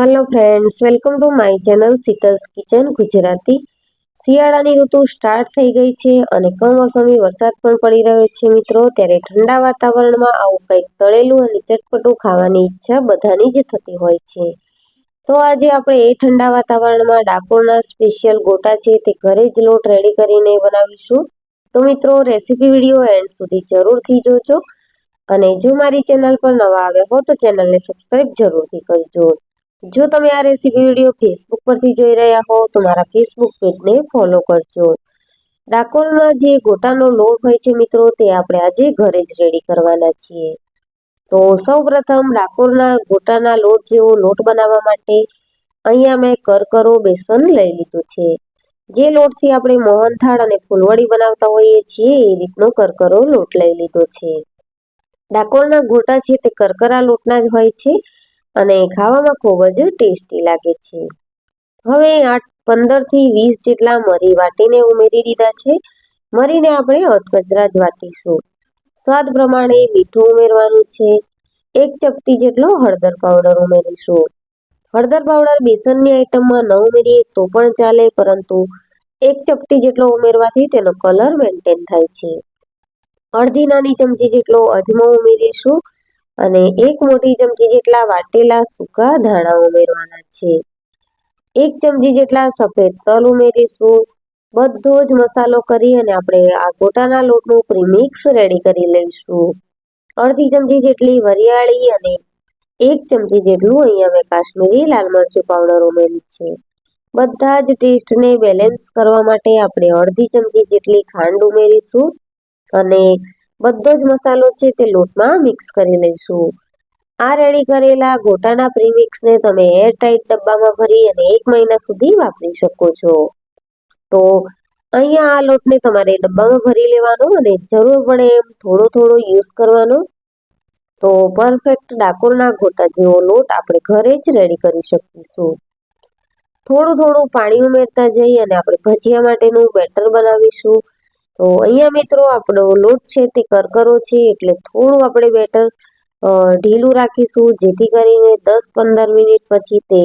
Hello friends welcome to my channel Sheetal's kitchen Gujarati શિયાળાની ઋતુ start થઈ ગઈ છે અને કમોસમી વરસાદ પણ પડી રહ્યો છે મિત્રો. ત્યારે ઠંડા વાતાવરણમાં આવું કંઈક તળેલું અને ચટપટું ખાવાની ઈચ્છા બધાની જ થતી હોય છે. તો આજે આપણે એ ઠંડા વાતાવરણમાં ડાકોરના સ્પેશિયલ ગોટા છે તે ઘરે જ લોટ રેડી કરીને બનાવીશું. તો મિત્રો રેસીપી વીડિયો એન્ડ સુધી જરૂરથી જોજો. અને જો મારી ચેનલ પર નવા આવ્યા હો તો ચેનલને સબસ્ક્રાઈબ જરૂરથી કરજો. જો તમે આ રેસીપી વીડિયો ફેસબુક પરથી જોઈ રહ્યા હો, તો મારા ફેસબુક પેજને ફોલો કરજો. ડાકોરના જે ગોટાનો લોટ હોય છે મિત્રો, તે આપણે આજે ઘરે જ રેડી કરવાના છીએ. તો સૌ પ્રથમ ડાકોરના ગોટાના લોટ જેવો લોટ બનાવવા માટે અહીંયા મેં કરકરો બેસન લઈ લીધું છે. જે લોટથી આપણે મોહનથાળ અને ફૂલવડી બનાવતા હોઈએ છીએ, એ રીતનો કરકરો લોટ લઈ લીધો છે. ડાકોરના ગોટા છે તે કરકરા લોટના જ હોય છે. અને ખાવામાં ખૂબ જ ટેસ્ટી લાગે છે. હવે આઠ પંદરથી વીસ જેટલા મરી વાટીને ઉમેરી દીધા છે. મરીને આપણે અધકચરા જ વાટીશું. સ્વાદ પ્રમાણે મીઠું ઉમેરવાનું છે. એક ચપટી જેટલો હળદર પાવડર ઉમેરીશું. હળદર પાવડર બેસનની આઈટમમાં ન ઉમેરીએ તો પણ ચાલે, પરંતુ એક ચપટી જેટલો ઉમેરવાથી તેનો કલર મેન્ટેન થાય છે. અડધી નાની ચમચી જેટલો અજમો ઉમેરીશું. અને એક મોટી ચમચી જેટલા વાટેલા સૂકા ધાણા ઉમેરવાના છે. એક ચમચી જેટલા સફેદ તલ ઉમેરીશું. બધો જ મસાલો કરી અને આપણે આ ગોટાના લોટનું પ્રીમિક્સ રેડી કરી લઈશું. અડધી ચમચી જેટલી વરિયાળી અને એક ચમચી જેટલું અહીંયા મેં કાશ્મીરી લાલ મરચું પાવડર ઉમેર્યું છે. બધા જ ટેસ્ટને બેલેન્સ કરવા માટે આપણે અડધી ચમચી જેટલી ખાંડ ઉમેરીશું અને બધો જ મસાલો છે તે લોટમાં મિક્સ કરી લઈશું. આ રેડી કરેલા ગોટાના પ્રીમિક્સને તમે એર ટાઈટ ડબ્બામાં ભરી અને એક મહિના સુધી વાપરી શકો છો. તો અહીંયા આ લોટને તમારે ડબ્બામાં ભરી લેવાનો અને જરૂર પડે એમ થોડો થોડો યુઝ કરવાનો. તો પરફેક્ટ ડાકોરના ગોટા જેવો લોટ આપણે ઘરે જ રેડી કરી શકીશું. થોડું થોડું પાણી ઉમેરતા જઈ અને આપણે ભજીયા માટેનું બેટર બનાવીશું. તો અહીંયા મિત્રો આપણો લોટ છે તે કરકરો છે એટલે થોડું આપણે બેટર ઢીલું રાખીશું, જેથી કરીને દસ પંદર મિનિટ પછી તે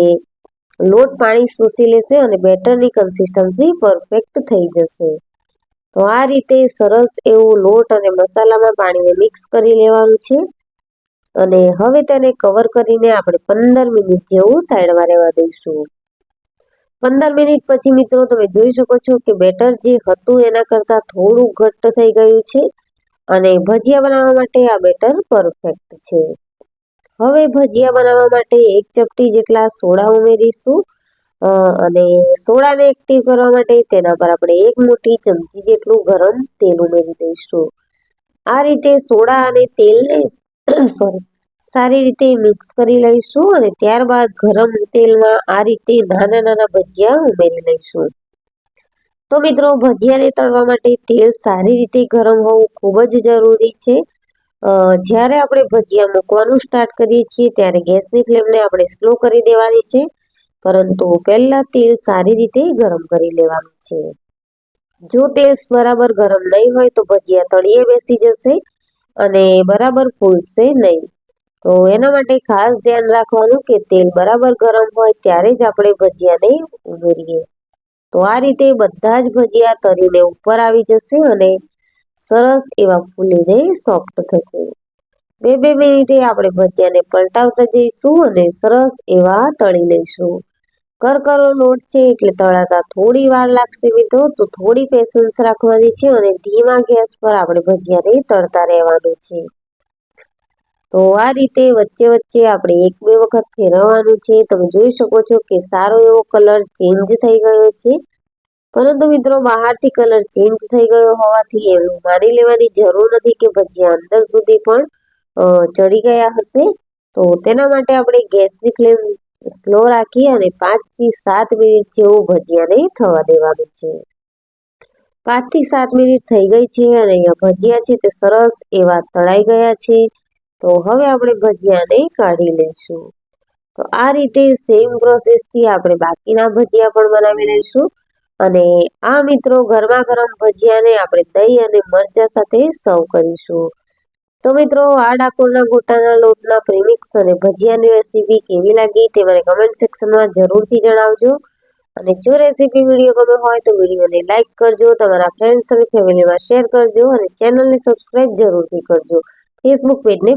લોટ પાણી શોષી લેશે અને બેટરની કન્સિસ્ટન્સી પરફેક્ટ થઈ જશે. તો આ રીતે સરસ એવું લોટ અને મસાલામાં પાણીને મિક્સ કરી લેવાનું છે. અને હવે તેને કવર કરીને આપણે પંદર મિનિટ જેવું સાઈડમાં રહેવા દઈશું. પંદર મિનિટ પછી મિત્રો તમે જોઈ શકો છો કે બેટર જે હતું એના કરતાં થોડું ઘટ્ટ થઈ ગયું છે અને ભજીયા બનાવવા માટે આ બેટર પરફેક્ટ છે. હવે ભજીયા બનાવવા માટે એક ચપટી જેટલા સોડા ઉમેરીશું અને સોડાને એક્ટિવ કરવા માટે તેના પર આપણે એક મોટી ચમચી જેટલું ગરમ તેલ ઉમેરી દઈશું. આ રીતે સોડા અને તેલને સોરી સારી રીતે મિક્સ કરી લઈશું અને ત્યારબાદ ગરમ તેલમાં આ રીતે નાના નાના ભજીયા ઉમેરી લઈશું. તો મિત્રો ભજીયાને તળવા માટે તેલ સારી રીતે ગરમ હોવું ખૂબ જ જરૂરી છે. જ્યારે આપણે ભજીયા મૂકવાનું સ્ટાર્ટ કરીએ છીએ, ત્યારે ગેસની ફ્લેમને આપણે સ્લો કરી દેવાની છે. પરંતુ પહેલાં તેલ સારી રીતે ગરમ કરી લેવાનું છે. જો તેલ બરાબર ગરમ નહીં હોય તો ભજીયા તળીએ બેસી જશે અને બરાબર ફૂલશે નહીં. તો એના માટે ખાસ ધ્યાન રાખવાનું કે તેલ બરાબર ગરમ હોય ત્યારે જ આપણે ભજીયાને ઉમેરીએ. તો આ રીતે બધા જ ભજીયા તરીને ઉપર આવી જશે અને સરસ એવા ફૂલીને સોફ્ટ થશે. બે બે મિનિટે આપણે ભજીયાને પલટાવતા જઈશું અને સરસ એવા તળી લઈશું. કરકરો લોટ છે એટલે તળાતા થોડી વાર લાગશે મિત્રો. તો થોડી પેશન્સ રાખવાની છે અને ધીમા ગેસ પર આપણે ભજીયાને તળતા રહેવાનું છે. તો આ રીતે વચ્ચે વચ્ચે આપણે એક બે વખત ફેરવવાનું છે. તમે જોઈ શકો છો કે સારો એવો કલર ચેન્જ થઈ ગયો છે. પરંતુ મિત્રો, બહારથી કલર ચેન્જ થઈ ગયો હોવાથી એવું માની લેવાની જરૂર નથી કે ભજીયા અંદર સુધી પણ ચડી ગયા હશે. તો તેના માટે આપણે ગેસની ફ્લેમ સ્લો રાખી અને પાંચથી સાત મિનિટ જેવું ભજીયાને થવા દેવાનું છે. પાંચથી સાત મિનિટ થઈ ગઈ છે અને અહીંયા ભજીયા છે તે સરસ એવા તળાઈ ગયા છે. તો હવે આપણે ભજીયાને કાઢી લઈશું તો આ રીતે સેમ પ્રોસેસથી આપણે બાકીના ભજીયા પણ બનાવી લઈશું અને આ મિત્રો ગરમા ગરમ ભજીયાને આપણે દહીં અને મરચા સાથે સર્વ કરીશું. તો મિત્રો, આ ડાકોરના ગોટાના લોટના પ્રેમિક્સ અને ભજીયાની રેસીપી કેવી લાગી તે મને કમેન્ટ સેક્શનમાં જરૂરથી જણાવજો. અને જો રેસીપી વીડિયો ગમે હોય તો વિડીયોને લાઇક કરજો, તમારા ફ્રેન્ડ્સ અને ફેમિલીમાં શેર કરજો અને ચેનલને સબસ્ક્રાઇબ જરૂરથી કરજો. ફેસબુક પેજને